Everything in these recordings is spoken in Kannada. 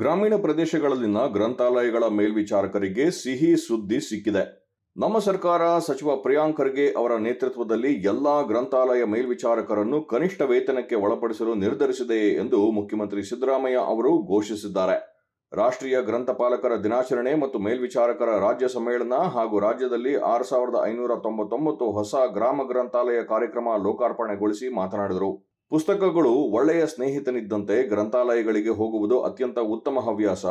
ಗ್ರಾಮೀಣ ಪ್ರದೇಶಗಳಲ್ಲಿನ ಗ್ರಂಥಾಲಯಗಳ ಮೇಲ್ವಿಚಾರಕರಿಗೆ ಸಿಹಿ ಸುದ್ದಿ ಸಿಕ್ಕಿದೆ. ನಮ್ಮ ಸರ್ಕಾರ ಸಚಿವ ಪ್ರಿಯಾಂಕ್ ಖರ್ಗೆ ಅವರ ನೇತೃತ್ವದಲ್ಲಿ ಎಲ್ಲಾ ಗ್ರಂಥಾಲಯ ಮೇಲ್ವಿಚಾರಕರನ್ನು ಕನಿಷ್ಠ ವೇತನಕ್ಕೆ ಒಳಪಡಿಸಲು ನಿರ್ಧರಿಸಿದೆ ಎಂದು ಮುಖ್ಯಮಂತ್ರಿ ಸಿದ್ದರಾಮಯ್ಯ ಅವರು ಘೋಷಿಸಿದ್ದಾರೆ. ರಾಷ್ಟ್ರೀಯ ಗ್ರಂಥಪಾಲಕರ ದಿನಾಚರಣೆ ಮತ್ತು ಮೇಲ್ವಿಚಾರಕರ ರಾಜ್ಯ ಸಮ್ಮೇಳನ ಹಾಗೂ ರಾಜ್ಯದಲ್ಲಿ ಆರು ಸಾವಿರದ ಐನೂರ ತೊಂಬತ್ತೊಂಬತ್ತು ಹೊಸ ಗ್ರಾಮ ಗ್ರಂಥಾಲಯ ಕಾರ್ಯಕ್ರಮ ಲೋಕಾರ್ಪಣೆಗೊಳಿಸಿ ಮಾತನಾಡಿದರು. ಪುಸ್ತಕಗಳು ಒಳ್ಳೆಯ ಸ್ನೇಹಿತನಿದ್ದಂತೆ ಗ್ರಂಥಾಲಯಗಳಿಗೆ ಹೋಗುವುದು ಅತ್ಯಂತ ಉತ್ತಮ ಹವ್ಯಾಸ.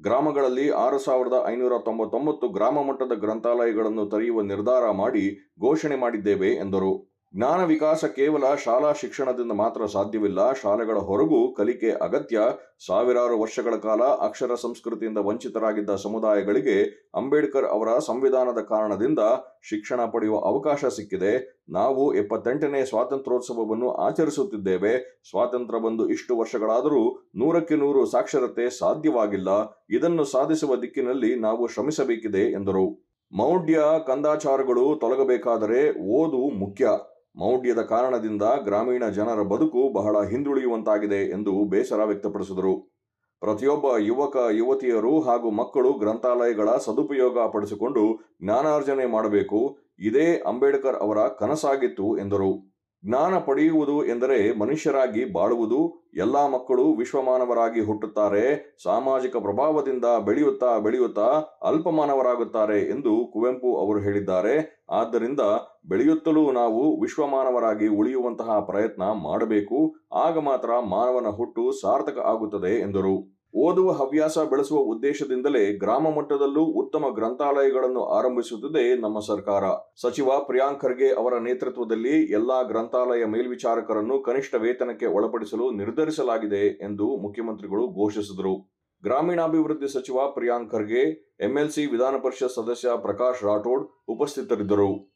ಗ್ರಾಮಗಳಲ್ಲಿ ಆರು ಸಾವಿರದ ಐನೂರ ತೊಂಬತ್ತೊಂಬತ್ತು ಗ್ರಾಮ ಮಟ್ಟದ ಗ್ರಂಥಾಲಯಗಳನ್ನು ತೆರೆಯುವ ನಿರ್ಧಾರ ಮಾಡಿ ಘೋಷಣೆ ಮಾಡಿದ್ದೇವೆ, ಎಂದರು. ಜ್ಞಾನ ವಿಕಾಸ ಕೇವಲ ಶಾಲಾ ಶಿಕ್ಷಣದಿಂದ ಮಾತ್ರ ಸಾಧ್ಯವಿಲ್ಲ. ಶಾಲೆಗಳ ಹೊರಗೂ ಕಲಿಕೆ ಅಗತ್ಯ. ಸಾವಿರಾರು ವರ್ಷಗಳ ಕಾಲ ಅಕ್ಷರ ಸಂಸ್ಕೃತಿಯಿಂದ ವಂಚಿತರಾಗಿದ್ದ ಸಮುದಾಯಗಳಿಗೆ ಅಂಬೇಡ್ಕರ್ ಅವರ ಸಂವಿಧಾನದ ಕಾರಣದಿಂದ ಶಿಕ್ಷಣ ಪಡೆಯುವ ಅವಕಾಶ ಸಿಕ್ಕಿದೆ. ನಾವು ಎಪ್ಪತ್ತೆಂಟನೇ ಸ್ವಾತಂತ್ರ್ಯೋತ್ಸವವನ್ನು ಆಚರಿಸುತ್ತಿದ್ದೇವೆ. ಸ್ವಾತಂತ್ರ್ಯ ಬಂದು ಇಷ್ಟು ವರ್ಷಗಳಾದರೂ ನೂರಕ್ಕೆ ನೂರು ಸಾಕ್ಷರತೆ ಸಾಧ್ಯವಾಗಿಲ್ಲ. ಇದನ್ನು ಸಾಧಿಸುವ ದಿಕ್ಕಿನಲ್ಲಿ ನಾವು ಶ್ರಮಿಸಬೇಕಿದೆ, ಎಂದರು. ಮೌಢ್ಯ ಕಂದಾಚಾರಗಳು ತೊಲಗಬೇಕಾದರೆ ಓದು ಮುಖ್ಯ. ಮೌಢ್ಯದ ಕಾರಣದಿಂದ ಗ್ರಾಮೀಣ ಜನರ ಬದುಕು ಬಹಳ ಹಿಂದುಳಿಯುವಂತಾಗಿದೆ ಎಂದು ಬೇಸರ ವ್ಯಕ್ತಪಡಿಸಿದರು. ಪ್ರತಿಯೊಬ್ಬ ಯುವಕ, ಯುವತಿಯರು ಹಾಗೂ ಮಕ್ಕಳು ಗ್ರಂಥಾಲಯಗಳ ಸದುಪಯೋಗ ಪಡಿಸಿಕೊಂಡು ಜ್ಞಾನಾರ್ಜನೆ ಮಾಡಬೇಕು. ಇದೇ ಅಂಬೇಡ್ಕರ್ ಅವರ ಕನಸಾಗಿತ್ತು ಎಂದರು. ಜ್ಞಾನ ಪಡೆಯುವುದು ಎಂದರೆ ಮನುಷ್ಯರಾಗಿ ಬಾಳುವುದು, ಎಲ್ಲ ಮಕ್ಕಳು ವಿಶ್ವಮಾನವರಾಗಿ ಹುಟ್ಟುತ್ತಾರೆ, ಸಾಮಾಜಿಕ ಪ್ರಭಾವದಿಂದ ಬೆಳೆಯುತ್ತಾ ಬೆಳೆಯುತ್ತಾ ಅಲ್ಪಮಾನವರಾಗುತ್ತಾರೆ ಎಂದು ಕುವೆಂಪು ಅವರು ಹೇಳಿದ್ದಾರೆ. ಆದ್ದರಿಂದ ಬೆಳೆಯುತ್ತಲೂ ನಾವು ವಿಶ್ವಮಾನವರಾಗಿ ಉಳಿಯುವಂತಹ ಪ್ರಯತ್ನ ಮಾಡಬೇಕು, ಆಗ ಮಾತ್ರ ಮಾನವನ ಹುಟ್ಟು ಸಾರ್ಥಕ ಆಗುತ್ತದೆ ಎಂದರು. ಓದುವ ಹವ್ಯಾಸ ಬೆಳೆಸುವ ಉದ್ದೇಶದಿಂದಲೇ ಗ್ರಾಮ ಮಟ್ಟದಲ್ಲೂ ಉತ್ತಮ ಗ್ರಂಥಾಲಯಗಳನ್ನು ಆರಂಭಿಸುತ್ತಿದೆ ನಮ್ಮ ಸರ್ಕಾರ. ಸಚಿವ ಪ್ರಿಯಾಂಕ್ ಖರ್ಗೆ ಅವರ ನೇತೃತ್ವದಲ್ಲಿ ಎಲ್ಲಾ ಗ್ರಂಥಾಲಯ ಮೇಲ್ವಿಚಾರಕರನ್ನು ಕನಿಷ್ಠ ವೇತನಕ್ಕೆ ಒಳಪಡಿಸಲು ನಿರ್ಧರಿಸಲಾಗಿದೆ ಎಂದು ಮುಖ್ಯಮಂತ್ರಿಗಳು ಘೋಷಿಸಿದರು. ಗ್ರಾಮೀಣಾಭಿವೃದ್ಧಿ ಸಚಿವ ಪ್ರಿಯಾಂಕ್ ಖರ್ಗೆ, ಎಂಎಲ್ಸಿ ವಿಧಾನ ಪರಿಷತ್ ಸದಸ್ಯ ಪ್ರಕಾಶ್ ರಾಠೋಡ್ ಉಪಸ್ಥಿತರಿದ್ದರು.